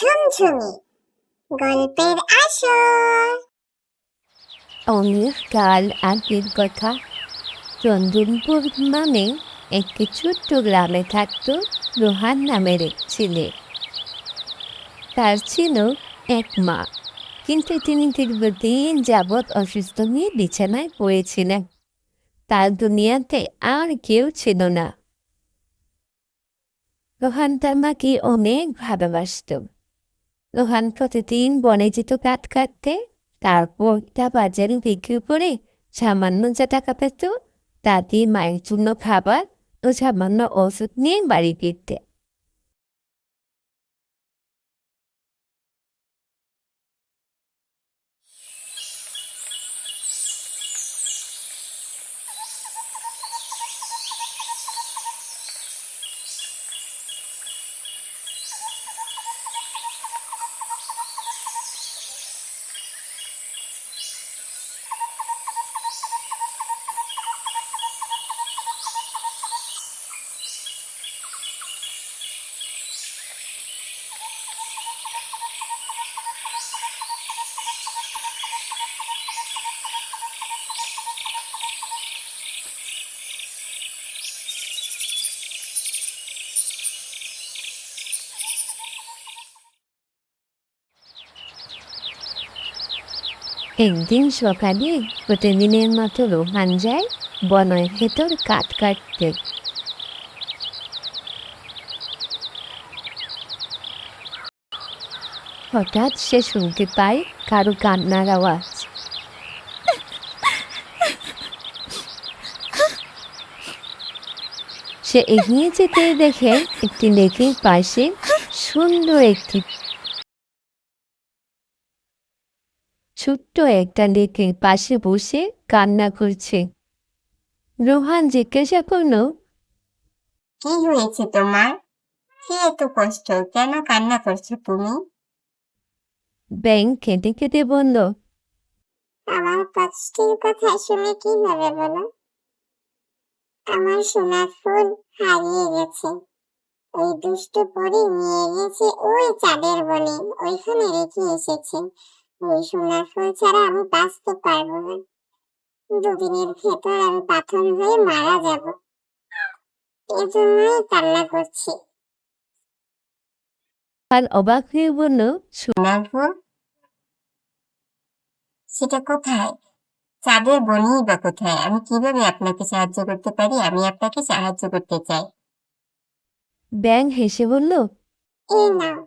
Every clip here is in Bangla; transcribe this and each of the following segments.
ঝুমঝুমি গল্পের আসর অনেক কাল আগের কথা। চন্দনপুর নামে একটি ছোট্ট গ্রামে থাকত রোহান নামের এক ছেলে। তার ছিল এক মা, কিন্তু তিনি দীর্ঘদিন যাবৎ অসুস্থ নিয়ে বিছানায় পড়েছিলেন। তার দুনিয়াতে আর কেউ ছিল না। রোহান তার মাকে অনেক ভালোবাসত। রোহান প্রতিদিন বনে যেত কাঠ কাটতে তারপর তা বাজারে বিক্রি করে সামান্য যা টাকা পেত, তা দিয়ে মায়ের জন্য খাবার ও সামান্য ওষুধ নিয়ে বাড়ি ফিরতে। একদিন সকালে প্রতিদিনের মতো রোহান যায় বনের ভেতর কাঠ কাটতে হঠাৎ সে শুনতে পায় কারও কান্নার আওয়াজ সে এগিয়ে যেতে দেখে একটি লেকের পাশে সুন্দর একটি ছোট্ট একটা লেকের পাশে বসে কান্না করছে। রোহান জিজ্ঞাসা করল কি হয়েছে তোমার? কি এত কষ্ট? কেন কান্না করছ তুমি? ব্যাং কেঁদে কেঁদে বলল আমার কষ্টের কথা শুনে কি হবে বলো? আমার সোনার ফুল হারিয়ে গেছে। ওই দুষ্ট পরি নিয়ে গেছে ওই চাঁদের বনে। ওইখানে রেখে এসেছে। ওই সোনার ফুল ছাড়া আমি বাঁচতে পারব না। দুদিনের ভেতর আমি পাথর হয়ে মারা যাব। এজন্যই কান্না করছি। আর অবাক হয়ে বলল সোনার ফুল সেটা কোথায়? চাঁদের বনি বা কোথায়? আমি কীভাবে আপনাকে সাহায্য করতে পারি? আমি আপনাকে সাহায্য করতে চাই। ব্যাং হেসে বলল এই নাও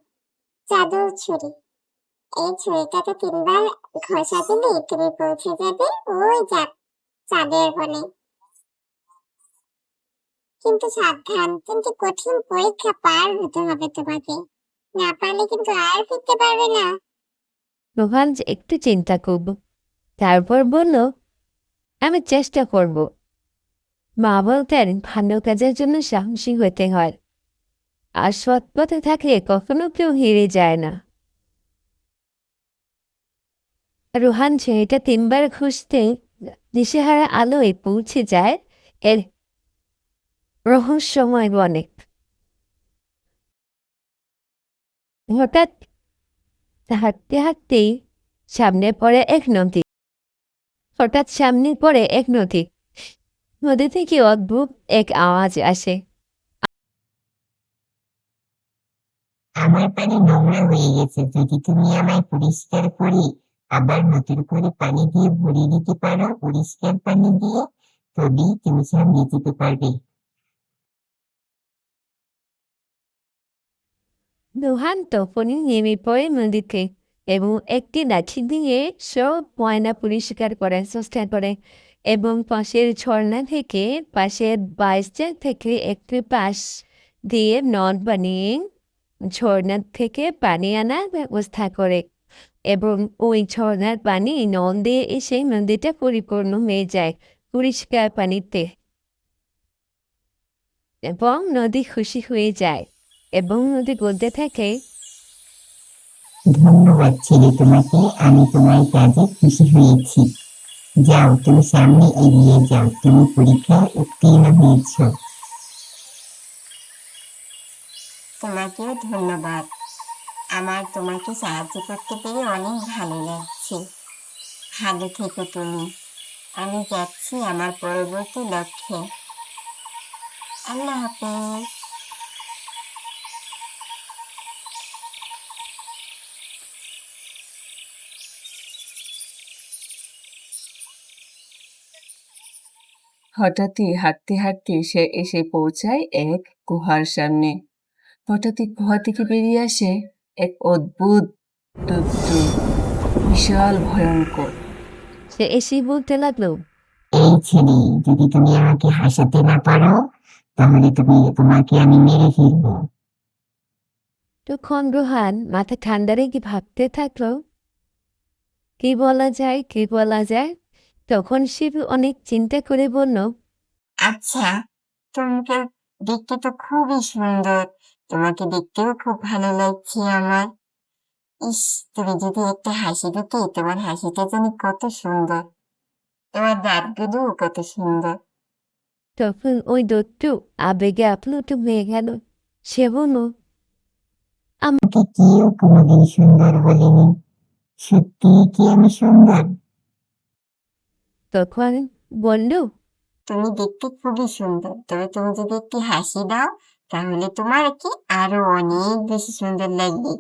চাদর ছুরি। এই ছুরিটাতে তিনবার ঘষা দিলে তুমি পৌঁছে যাবে ওই যা, চাঁদের বনে। কিন্তু সাবধান, কিন্তু কঠিন পরীক্ষা পার হতে হবে তোমাকে। না পারলে কিন্তু আর ফিরতে পারবে না। রোহান যে একটু চিন্তা করব। তারপর বলল, আমি চেষ্টা করব। মা বলতেন, ভালো কাজের জন্য সাহসী হতে হয়। আর সৎ পথে থাকলে কখনো কেউ হেরে যায় না। রোহান ছেলেটা তিনবার খুঁজতে দিশেহারা আলোয় পৌঁছে যায়। এর রহস্যময় বনে। হঠাৎ হাঁটতে হাঁটতেই সামনে পড়ে এক নদী। হঠাৎ সামনে পড়ে এক নদী। নদী থেকে অদ্ভুত এক আওয়াজ আসে। আমার পানি নোংরা হয়ে গেছে। যদি তুমি আমায় পরিষ্কার করে আবার নতুন করে পানি দিয়ে ভরিয়ে দিতে পারো, পরিষ্কার পানি দিয়ে। তবেই তুমি সামনে যেতে পারবে। রোহান তখনই নেমে পড়ে নদীতে এবং একটি লাঠি দিয়ে সব ময়লা পরিষ্কার করার চেষ্টা করে এবং পাশের ঝর্ণা থেকে পাশের বাইসটা থেকে একটি পাশ দিয়ে নদ বানিয়ে ঝর্ণা থেকে পানি আনার ব্যবস্থা করে। এবং ওই ঝর্ণার পানি নদ দিয়ে এসে নদীটা পরিপূর্ণ হয়ে যায় পরিষ্কার পানিতে এবং নদী খুশি হয়ে যায় এবং নদী বলতে থাকে ধন্যবাদ ছেলে তোমাকে আমি তোমার কাজে খুশি হয়েছি। যাও তুমি সামনে এগিয়ে যাও তুমি পরীক্ষায় উত্তীর্ণ হয়েছ। তোমাকেও ধন্যবাদ। আমার তোমাকে সাহায্য করতে পেরে অনেক ভালো লাগছে। ভালো থেকো তুমি। আমি যাচ্ছি আমার পরবর্তী লক্ষ্যে। আল্লাহ হাফেজ। হঠাৎই হাঁটতে হাঁটতে সে এসে পৌঁছায় এক গুহার সামনে। হঠাৎই গুহা থেকে বেরিয়ে আসে এক অদ্ভুত দৈত্য বিশাল ভয়ঙ্কর। সে এসে বলতে লাগল এই ছেলে যদি তুমি আমাকে হাসাতে না পারো তাহলে তুমি তোমাকে আমি মেরে ফেলব। তখন রোহান মাথা ঠান্ডা রেখে ভাবতে থাকল কি বলা যায় কি বলা যায়? তখন শিব অনেক চিন্তা করে বলল আচ্ছা তোমাকে দেখতে তো খুবই সুন্দর। তোমাকে দেখতেও খুব ভালো লাগছে আমার। ইস তুমি যদি একটা হাসি দিতে তোমার হাসিটা জানি কত সুন্দর। তোমার দাঁতগুলোও কত সুন্দর। তখন ওই দত্তু আবেগে আপ্লুত হয়ে গেল। সে বলল আমাকে কেউ কোনোদিন সুন্দর বলেনি। সত্যি কি আমি সুন্দর? তখন বলল তুমি দেখতে খুবই সুন্দর। তবে তুমি যদি একটি হাসি দাও তাহলে তোমার কি আরও অনেক বেশি সুন্দর লাগবে।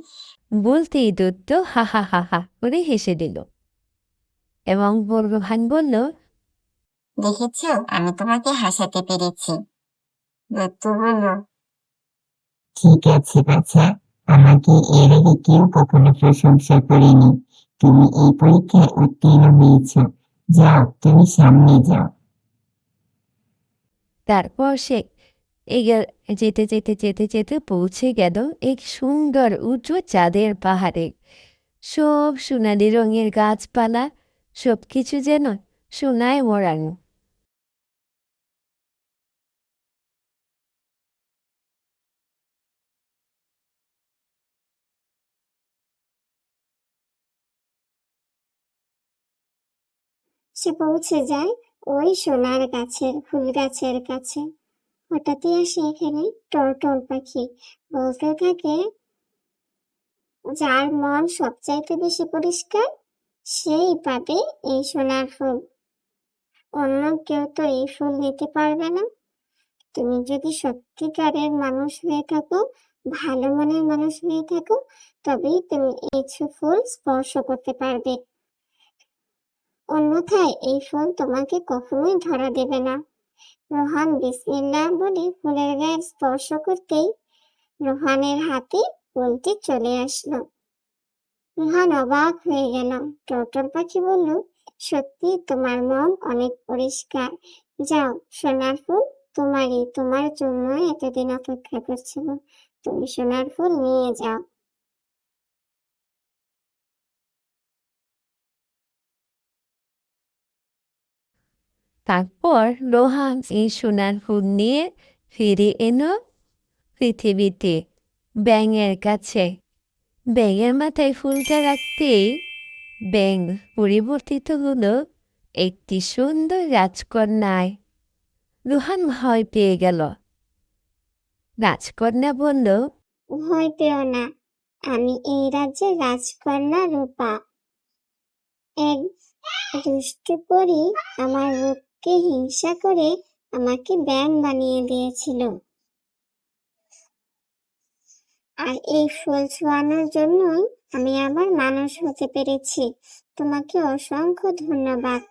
বলতেই দত্ত হা হা হা হা করে হেসে দিল। এবং রোহান বলল দেখেছ আমি তোমাকে হাসাতে পেরেছি। দত্তু বলল ঠিক আছে বাচ্চা আমাকে এর আগে কেউ কখনো প্রশংসা করেনি। তুমি এই পরীক্ষায় উত্তীর্ণ হয়েছ। যাও তুমি সামনে যাও। তারপর সে যেতে যেতে যেতে যেতে পৌঁছে গেল এক সুন্দর উঁচু চাঁদের পাহাড়ে। সব সোনালি রঙের গাছপালা সব কিছু যেন সোনায় মোড়ানো। সে পৌঁছে যায় ওই সোনার গাছের, ফুল গাছের কাছে। হঠাৎই আসে এখানে টলটল পাখি। বলতে থাকে, যার মন সবচাইতে বেশি পরিষ্কার, সেই পাবে এই সোনার ফুল। অন্য কেউ তো এই ফুল নিতে পারবে না। তুমি যদি সত্যিকারের মানুষ হয়ে থাকো, ভালো মনের মানুষ হয়ে থাকো, তবেই তুমি এই ফুল স্পর্শ করতে পারবে। অন্যথায় এই ফুল তোমাকে কখনোই ধরা দেবে না। রোহান বিসমিল্লাহ বলে ফুলের গায়ে স্পর্শ করতেই রোহানের হাতে ফুলটি চলে আসলো। রোহান অবাক হয়ে গেল। টটল পাখি বলল, সত্যি তোমার মন অনেক পরিষ্কার। যাও, সোনার ফুল তোমারই। তোমার জন্য এতদিন অপেক্ষা করছিল তুমি সোনার ফুল নিয়ে যাও। তারপর রোহান এই সোনার ফুল নিয়ে ফিরে এলো পৃথিবীতে ব্যাঙের কাছে। ব্যাঙের মাথায় ফুলটা রাখতেই ব্যাঙ পরিবর্তিত হলো একটি সুন্দর রাজকন্যায়। রোহান ভয় পেয়ে গেল। রাজকন্যা বলল, ভয় পেও না, আমি এই রাজ্যের রাজকন্যা রূপা। এক দুষ্টু পরী আমার রূপকে হিংসা করে আমাকে ব্যাঙ বানিয়ে দিয়েছিল। আর এই ফুল ছোঁয়ানোর জন্যই আমি আবার মানুষ হতে পেরেছি। তোমাকে অসংখ্য ধন্যবাদ।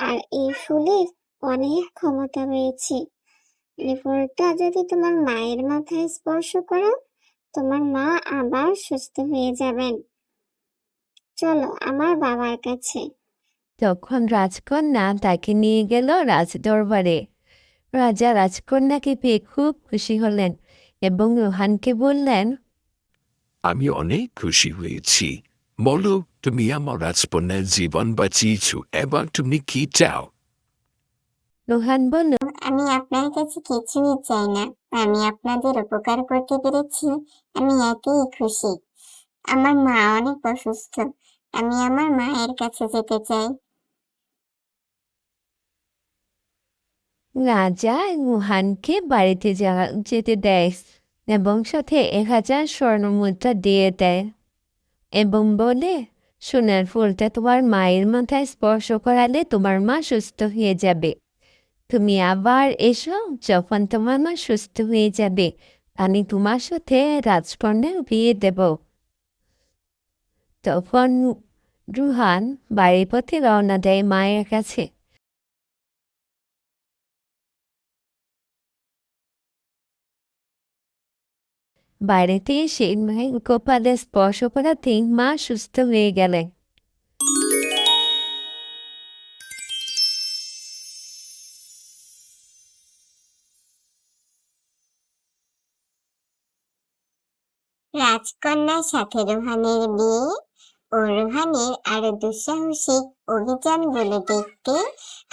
আর এই ফুলের অনেক ক্ষমতা রয়েছে। এই ফুলটা যদি তোমার মায়ের মাথায় স্পর্শ করো, তোমার মা আবার সুস্থ হয়ে যাবেন। চলো আমার বাবার কাছে। তখন রাজকন্যা তাকে নিয়ে গেল রাজ দরবারে রাজা রাজকন্যাকে পেয়ে খুব খুশি হলেন এবং রোহানকে বললেন আমি অনেক খুশি হয়েছি। বলো তুমি আমার রাজপণ্যের জীবন বাঁচিয়েছ এবার তুমি কি চাও? রোহান বলল আমি আপনার কাছে কিছুই চাই না। আমি আপনাদের উপকার করতে পেরেছি। আমি এতেই খুশি। আমার মা অনেক অসুস্থ। আমি আমার মায়ের কাছে যেতে চাই। রাজা রোহানকে বাড়িতে যাওয়া যেতে দেয় এবং সাথে এক হাজার স্বর্ণ মুদ্রা দিয়ে দেয় এবং বলে, সোনার ফুলটা তোমার মায়ের মাথায় স্পর্শ করালে তোমার মা সুস্থ হয়ে যাবে। তুমি আবার এসো যখন তোমার মা সুস্থ হয়ে যাবে। আমি তোমার সাথে রাজকন্যার বিয়ে দেব। তখন রুহান বাড়ির পথে রওনা দেয় মায়ের কাছে। বাড়িতে এসে কপালে স্পর্শ করাতেই মা সুস্থ হয়ে গেলেন। রাজকন্যার সাথে রোহানের বিয়ে ও রোহানের আরও দুঃসাহসিক অভিযানগুলো দেখতে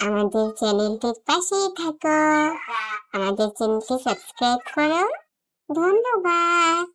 আমাদের চ্যানেলটির পাশেই থাকো। আমাদের চ্যানেলটি সাবস্ক্রাইব করো। ধন্যবাদ